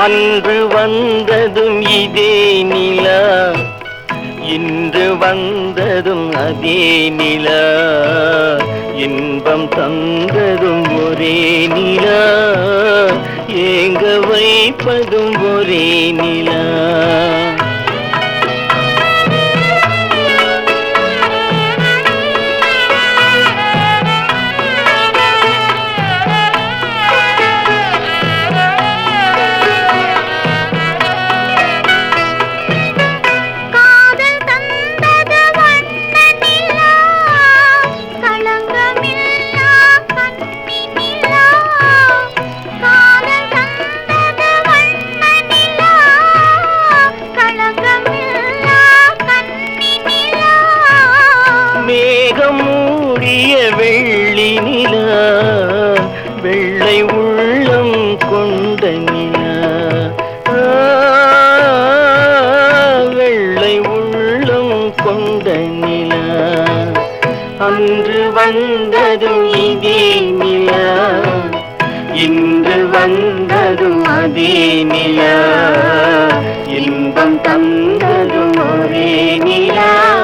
அன்று வந்ததும் இதே நிலா. இன்று வந்ததும் அதே நிலா. இன்பம் தந்ததும் ஒரே நிலா. ஏங்க வைப்பதும் ஒரே நிலா. கொண்ட நிலா. அன்று வந்ததும் இதே நிலா. இன்று வந்ததும் அதே நிலா. இன்பம் தந்ததும் ஒரே நிலா.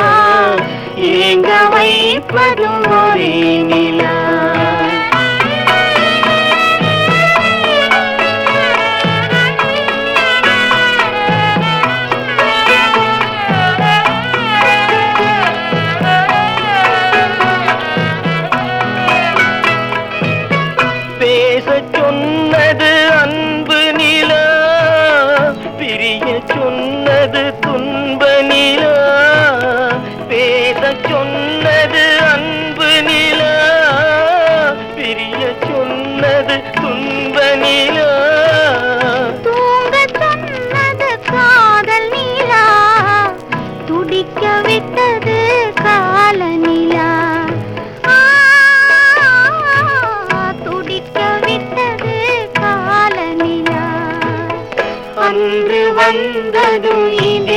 ஏங்க வைப்பதும் ஒரே நிலா. பிரிய சொன்னது துன்ப நிலா பேசச் சொன்னது அன்பு நிலா பிரிய சொன்னது துன்ப நிலா தூங்கச் சொன்னது காதல் நிலா துடிக்க விட்டது கால வந்ததும் இதே